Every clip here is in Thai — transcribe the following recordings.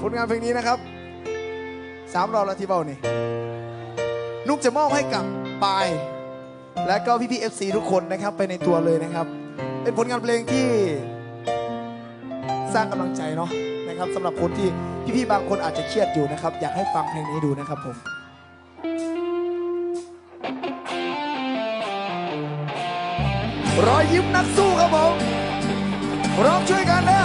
ผลงานเพลงนี้นะครับสามรอบลาทีเบานี่นุกจะมอบให้กับปาย และก็พี่พี่เอฟซีทุกคนนะครับไปในตัวเลยนะครับ เป็นผลงานเพลงที่สร้างกำลังใจเนาะนะครับสำหรับคนที่พี่พี่ๆบางคนอาจจะเครียดอยู่นะครับ อยากให้ฟังเพลงนี้ดูนะครับผมรอยยิ้มนักสู้ครับผมร้องช่วยกันนะ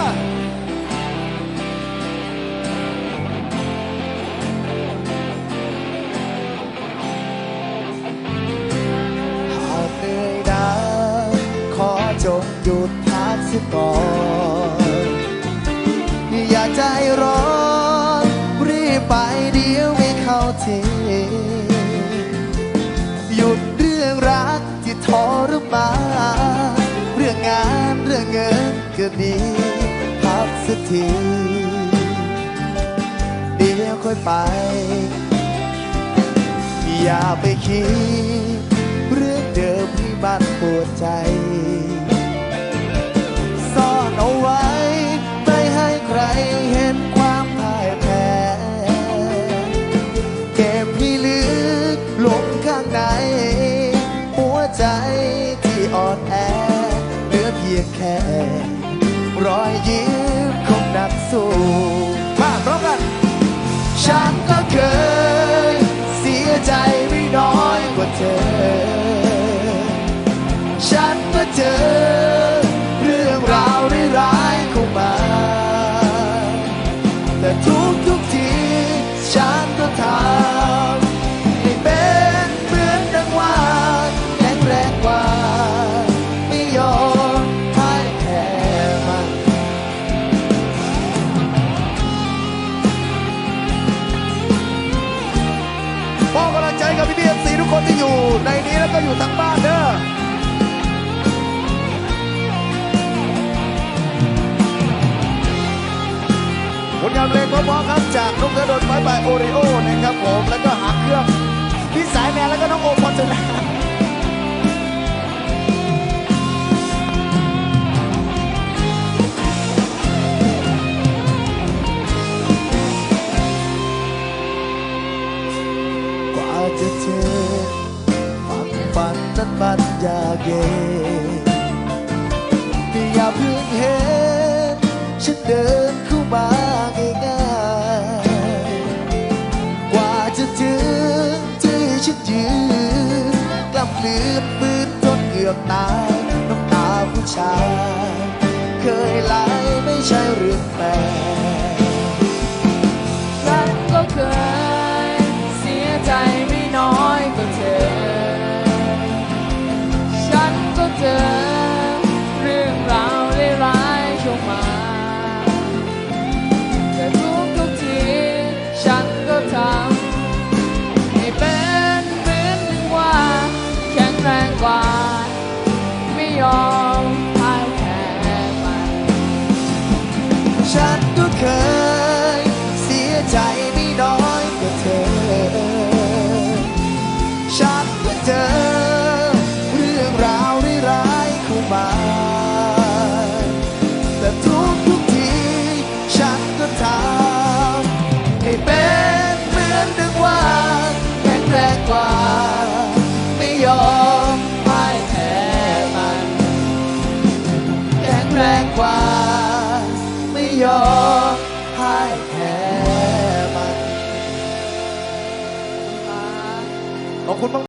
งินก็ดีพักสักทีเดี๋ยวค่อยไป อย่าไปคิด เรื่องเดิมที่มันปวดใจซ่อนเอาไว้ ไม่ให้ใครเห็นความพ่ายแพ้เก็บให้ลึกลงข้างใน หัวใจที่อ่อนแอเหลือเพียงแค่ รอยยิ้มของนักสู้ คนที่อยู่ในนี้แล้วก็อยู่ทั้งบ้านเด้อผลงานเพลงเพราะๆครับจากนุกกระโดดไม้ใบโอริโอนะครับผมแล้วก็ จะเจอความฝันนั้นมันยากเย็นอย่าเพิ่งเห็น ฉันเดินเข้ามาง่ายๆกว่าจะถึงที่ฉันยืนกลับลืมมือจนเกือบตายน้ำตาผู้ชาย เคยไหลไม่ใช่เรื่องแปลก ฉันก็เคย เสียใจไม่น้อยกว่าเธอ ฉันก็เธอ ยอมพ่ายแพ้มันขอบคุณมาก